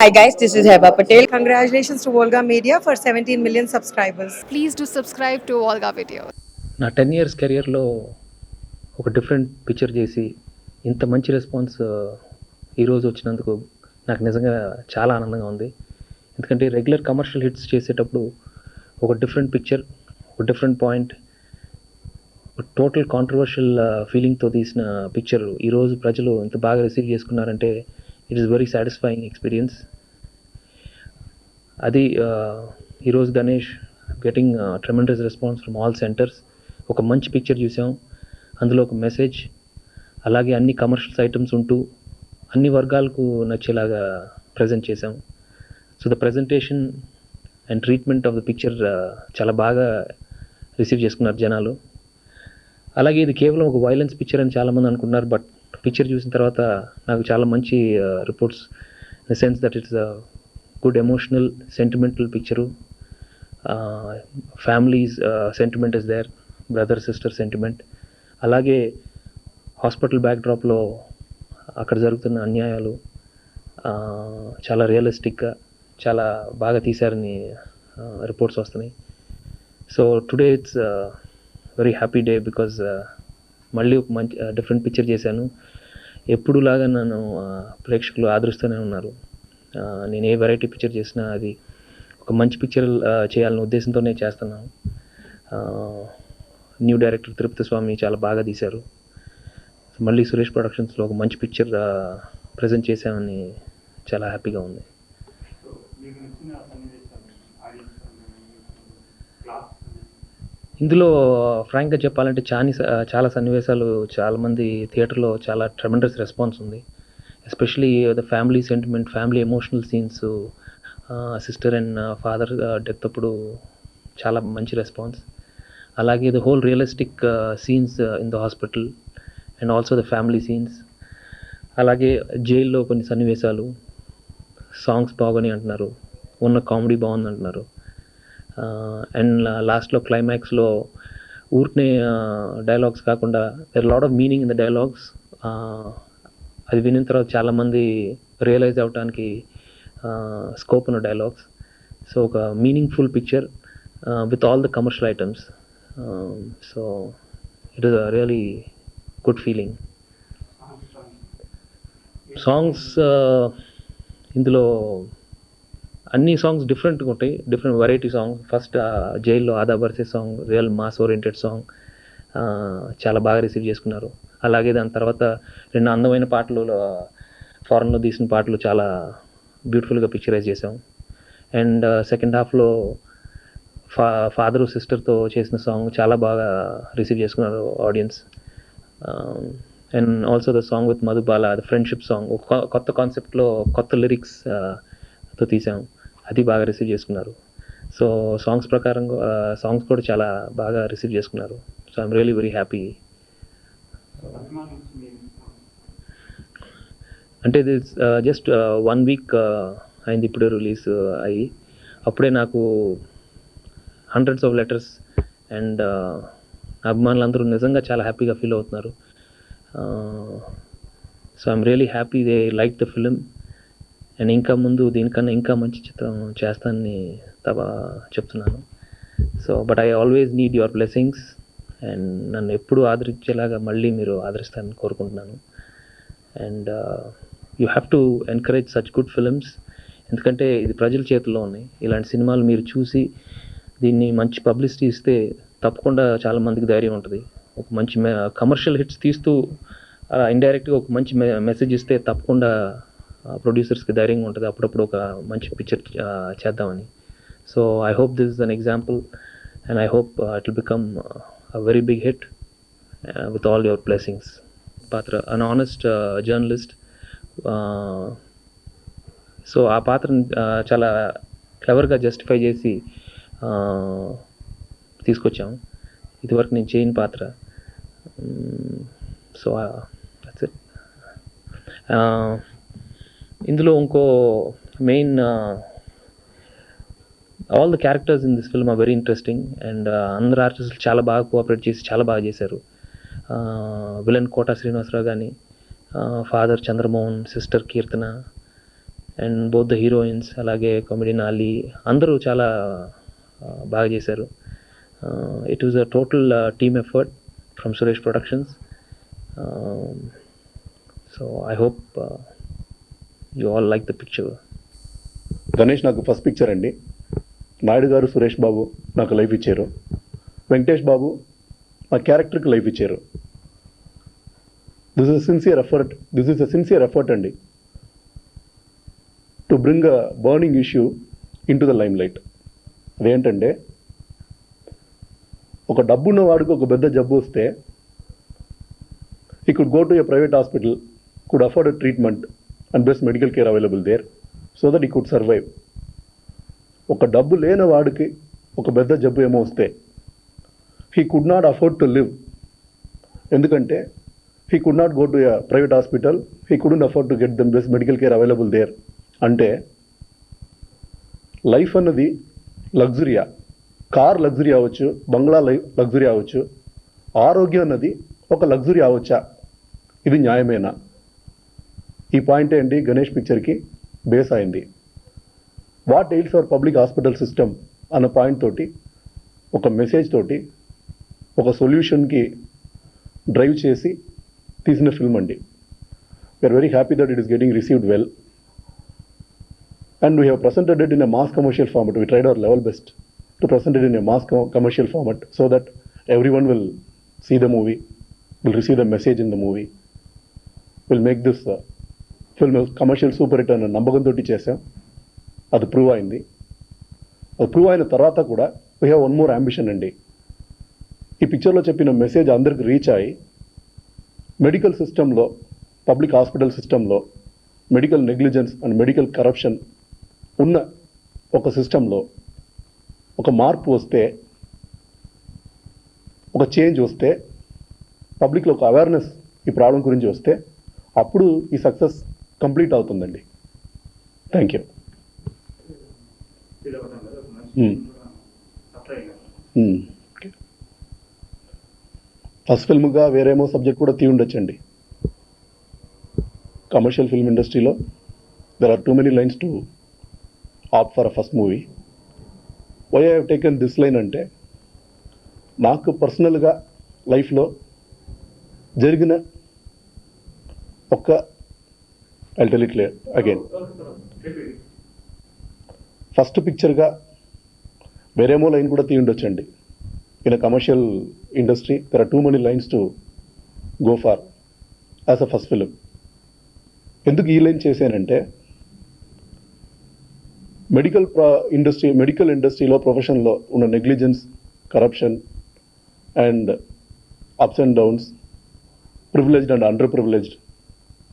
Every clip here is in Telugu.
Hi guys, this is Heba Patel. Congratulations to Volga Media for 17 million subscribers. Please do subscribe to Volga Video. నా టెన్ ఇయర్స్ కెరియర్లో ఒక డిఫరెంట్ పిక్చర్ చేసి ఇంత మంచి రెస్పాన్స్ ఈరోజు వచ్చినందుకు నాకు నిజంగా చాలా ఆనందంగా ఉంది ఎందుకంటే రెగ్యులర్ కమర్షియల్ హిట్స్ చేసేటప్పుడు ఒక డిఫరెంట్ పిక్చర్ ఒక డిఫరెంట్ పాయింట్ టోటల్ కాంట్రవర్షియల్ ఫీలింగ్తో తీసిన పిక్చర్ ఈరోజు ప్రజలు ఇంత బాగా రిసీవ్ చేసుకున్నారంటే it is very satisfying experience అది ఈరోజు Ganesh getting tremendous response from all centres ఒక మంచి పిక్చర్ చూసాం. అందులో ఒక మెసేజ్ అలాగే అన్ని కమర్షియల్స్ ఐటమ్స్ ఉంటూ అన్ని వర్గాలకు నచ్చేలాగా ప్రజెంట్ చేసాం so the presentation and treatment of the picture చాలా బాగా రిసీవ్ చేసుకున్నారు జనాలు. అలాగే ఇది కేవలం ఒక వైలెన్స్ పిక్చర్ అని చాలామంది అనుకున్నారు బట్ పిక్చర్ చూసిన తర్వాత నాకు చాలా మంచి reports in sense that it's good emotional sentimental picture families sentiment is there brother sister sentiment అలాగే హాస్పిటల్ బ్యాక్డ్రాప్లో అక్కడ జరుగుతున్న అన్యాయాలు చాలా రియలిస్టిక్గా చాలా బాగా తీశారని రిపోర్ట్స్ వస్తున్నాయి. So today it's very happy day because మళ్ళీ ఒక మంచి డిఫరెంట్ పిక్చర్ చేశాను. ఎప్పుడులాగా నన్ను ప్రేక్షకులు ఆదరిస్తూనే ఉన్నారు. నేను ఏ వెరైటీ పిక్చర్ చేసినా అది ఒక మంచి పిక్చర్ చేయాలనే ఉద్దేశంతోనే చేస్తున్నాను. న్యూ డైరెక్టర్ తిరుపతి స్వామి చాలా బాగా తీశారు. మళ్ళీ సురేష్ ప్రొడక్షన్స్లో ఒక మంచి పిక్చర్ ప్రజెంట్ చేశామని చాలా హ్యాపీగా ఉంది. ఇందులో ఫ్రాంక్గా చెప్పాలంటే చాని చాలా సన్నివేశాలు చాలామంది థియేటర్లో చాలా ట్రెమెండస్ రెస్పాన్స్ ఉంది. Especially the family sentiment family emotional scenes sister and father death అప్పుడు చాలా మంచి రెస్పాన్స్. అలాగే the whole realistic scenes in the hospital and also the family scenes. అలాగే జైల్లో కొన్ని సన్నివేశాలు సాంగ్స్ బాగుని అంటున్నారు ఉన్న కామెడీ బాగుంది అంటున్నారు అండ్ లాస్ట్లో క్లైమాక్స్లో ఊరికనే డైలాగ్స్ కాకుండా there lot of meaning in the dialogues అది వినిన తర్వాత చాలామంది రియలైజ్ అవడానికి స్కోప్ ఉన్న డైలాగ్స్ సో ఒక meaningful picture with all the commercial items so it is a really good feeling songs ఇందులో అన్ని సాంగ్స్ డిఫరెంట్గా ఉంటాయి. డిఫరెంట్ వెరైటీ సాంగ్ ఫస్ట్ జైల్లో ఆదా బర్సే song real mass oriented song చాలా బాగా రిసీవ్ చేసుకున్నారు. అలాగే దాని తర్వాత రెండు అందమైన పాటలు ఫారెన్లో తీసిన పాటలు చాలా బ్యూటిఫుల్గా పిక్చరైజ్ చేసాం అండ్ సెకండ్ హాఫ్లో ఫా ఫాదరు సిస్టర్తో చేసిన సాంగ్ చాలా బాగా రిసీవ్ చేసుకున్నారు audience and also the song with Madhubala the friendship song ఒక కొత్త కాన్సెప్ట్లో కొత్త లిరిక్స్తో తీసాం అది బాగా రిసీవ్ చేసుకున్నారు. సో సాంగ్స్ ప్రకారం సాంగ్స్ కూడా చాలా బాగా రిసీవ్ చేసుకున్నారు. So I'm really very happy అంటే ఇది జస్ట్ వన్ వీక్ అయింది ఇప్పుడే రిలీజ్ అయ్యి. అప్పుడే నాకు హండ్రెడ్స్ ఆఫ్ లెటర్స్ అండ్ అభిమానులందరూ నిజంగా చాలా హ్యాపీగా ఫీల్ అవుతున్నారు. So I'm really happy they like the film and ఇంకా ముందు దీనికన్నా ఇంకా మంచి చిత్రం చేస్తానని తప్ప చెప్తున్నాను. So but I always need your blessings and నన్ను ఎప్పుడు ఆదరించేలాగా మళ్ళీ మీరు ఆదరిస్తారని కోరుకుంటున్నాను. And you have to encourage such good films ఎందుకంటే ఇది ప్రజల చేతుల్లో ఉన్నాయి. ఇలాంటి సినిమాలు మీరు చూసి దీన్ని మంచి పబ్లిసిటీ ఇస్తే తప్పకుండా చాలా మందికి ధైర్యం ఉంటుంది. ఒక మంచి కమర్షియల్ హిట్స్ తీస్తూ ఇండైరెక్ట్గా ఒక మంచి మెసేజ్ ఇస్తే తప్పకుండా ప్రొడ్యూసర్స్కి ధైర్యంగా ఉంటుంది అప్పుడప్పుడు ఒక మంచి పిక్చర్ చేద్దామని. So I hope this is an example and I hope it will become a very big hit with all your blessings పాత్ర అన్ ఆనెస్ట్ జర్నలిస్ట్ సో ఆ పాత్రని చాలా క్లవర్గా జస్టిఫై చేసి తీసుకొచ్చాము తీసుకొచ్చాం. ఇదివరకు నేను చేయని పాత్ర. సో దట్స్ ఇట్ ఇందులో ఇంకో main all the characters in this film are very interesting and అందరు ఆర్టిస్టులు చాలా బాగా కోఆపరేట్ చేసి చాలా బాగా చేశారు. Uh, విలన్ కోట శ్రీనివాసరావు కానీ father uh, Chandramohan sister Keerthana and both the heroines అలాగే కామెడియన్ అలీ అందరూ చాలా uh, బాగా చేశారు. It was a total team effort from Suresh productions so I hope you all like the picture Ganesh నాకు ఫస్ట్ పిక్చర్ అండి. నాయుడు గారు సురేష్ బాబు నాకు లైఫ్ ఇచ్చారు. వెంకటేష్ బాబు నా క్యారెక్టర్కి లైఫ్ ఇచ్చారు. This is sincere effort this is a sincere effort అండి. To bring a burning issue in to the lime light అదేంటంటే ఒక డబ్బున్న వాడికి ఒక పెద్ద జబ్బు వస్తే he could go to a private hospital could afford treatment and best medical care available there so that he could survive ఒక డబ్బు లేని వాడికి ఒక పెద్ద జబ్బు ఏమో వస్తే he could not afford to live ఎందుకంటే he could not go to a private hospital he couldn't afford to get them best medical care available there అంటే లైఫ్ అన్నది లగ్జరీయా కార్ లగ్జరీ అవ్వచ్చు బంగ్లా లైఫ్ లగ్జరీ అవ్వచ్చు ఆరోగ్యం అన్నది ఒక లగ్జరీ అవ్వచ్చా? ఇది న్యాయమేనా? ఈ పాయింట్ ఏంటి గణేష్ పిక్చర్కి బేస్ అయింది what ails our public hospital system అన్న పాయింట్ తోటి ఒక మెసేజ్ తోటి ఒక సొల్యూషన్కి డ్రైవ్ చేసి తీసిన ఫిల్మ్ అండి we are very happy that it is getting received well and we have presented it in a mass commercial format. We tried our level best to present it in a mass co- commercial format so that everyone will see the movie, will receive the message in the movie, will make this film commercial super hit అనే నమ్మకంతో చేసాం అది ప్రూవ్ అయింది. అది ప్రూవ్ అయిన తర్వాత కూడా we have one more ambition అండి. ఈ పిక్చర్లో చెప్పిన మెసేజ్ అందరికి రీచ్ అయ్యి మెడికల్ సిస్టంలో పబ్లిక్ హాస్పిటల్ సిస్టంలో medical negligence and medical corruption ఉన్న ఒక సిస్టంలో ఒక మార్పు వస్తే ఒక చేంజ్ వస్తే పబ్లిక్లో ఒక అవేర్నెస్ ఈ ప్రాబ్లం గురించి వస్తే అప్పుడు ఈ సక్సెస్ కంప్లీట్ అవుతుందండి. థ్యాంక్ యూ ఫస్ట్ ఫిల్మ్గా వేరేమో సబ్జెక్ట్ కూడా తీ ఉండొచ్చండి. కమర్షియల్ ఫిల్మ్ ఇండస్ట్రీలో there are too many lines to opt for a first movie why have taken this line అంటే నాకు పర్సనల్గా లైఫ్లో జరిగిన I tell it again first పిక్చర్గా వేరేమో లైన్ కూడా తీయండొచ్చండి in a commercial industry there are too many lines to go far as a first film ఎందుకు ఈ లైన్ చేశానంటే మెడికల్ ఇండస్ట్రీ మెడికల్ ఇండస్ట్రీలో ప్రొఫెషన్లో ఉన్న negligence corruption and ups and downs privileged and underprivileged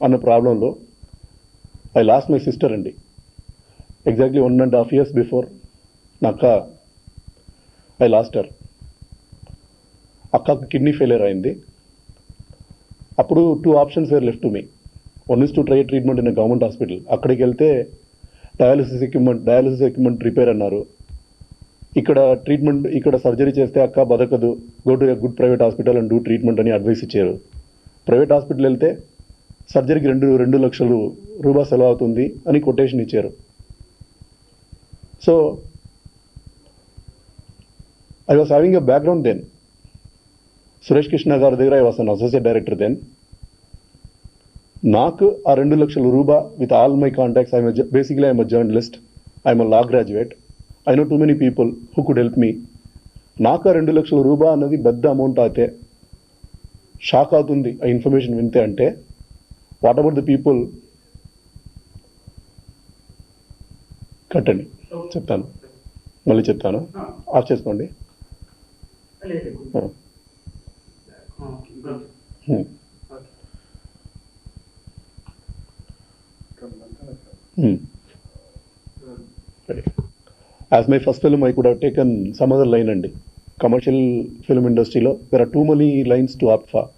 అన్న ప్రాబ్లంలో ఐ లాస్ట్ మై సిస్టర్ అండి exactly one and half years before నా అక్క ఐ లాస్ట్ హర్ అక్కకు కిడ్నీ ఫెయిలియర్ అయింది. అప్పుడు two options were left to me one is to try treatment in government hospital అక్కడికి వెళ్తే dialysis equipment dialysis equipment repair అన్నారు. ఇక్కడ ట్రీట్మెంట్ ఇక్కడ సర్జరీ చేస్తే అక్క బతకదు. Go to a good private hospital and do treatment అని అడ్వైస్ ఇచ్చారు. ప్రైవేట్ హాస్పిటల్ వెళ్తే సర్జరీకి రెండు రెండు లక్షలు రూపా సెలవు అవుతుంది అని కొటేషన్ ఇచ్చారు. So I was having a background then Suresh Krishna గారి దగ్గర I was an associate director then నాకు ఆ రెండు లక్షల రూపా with all my contacts I'm basically I'm a journalist I'm a law graduate I know too many people who could help me నాకు ఆ రెండు లక్షల రూపా అన్నది పెద్ద అమౌంట్ అయితే షాక్ అవుతుంది ఆ ఇన్ఫర్మేషన్ వింతే అంటే. వాట్ అబౌట్ ద పీపుల్ కట్టండి. చెప్తాను. మళ్ళీ చెప్తాను. ఆఫ్ చేసుకోండి. As my first film, I could have taken some other line అండి. కమర్షియల్ ఫిల్మ్ ఇండస్ట్రీలో there are too many lines to opt for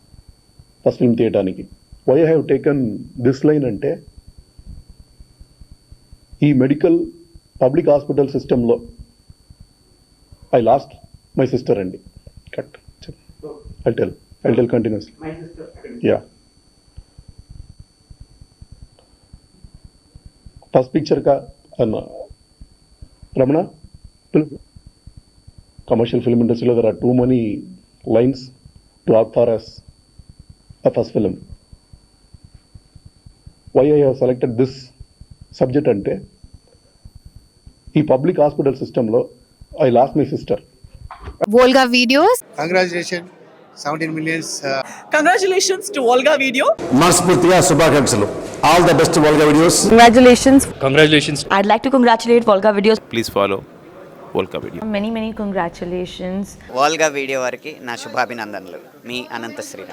first film తీయటానికి why have taken this line అంటే ఈ మెడికల్ పబ్లిక్ హాస్పిటల్ సిస్టంలో ఐ లాస్ట్ మై సిస్టర్ అండి. Cut I tell I tell sister. Yeah first picture కా అన్న రమణ? కమర్షియల్ ఫిల్మ్ ఇండస్ట్రీలో there are too many lines to opt for as a first Why I have selected this subject అంటే ఈ పబ్లిక్ హాస్పిటల్ సిస్టంలో I lost my sister Volga Videos. Congratulations, 17 millions. Uh, Congratulations to Volga Video. మనస్ఫూర్తిగా శుభాకాంక్షలు all the best Volga Videos Congratulations. I'd like to congratulate Volga Videos. Please follow Volca Video. Many, many congratulations. Volga Video వారికి నా శుభాభినందనలు మీ అనంత శ్రీరామ్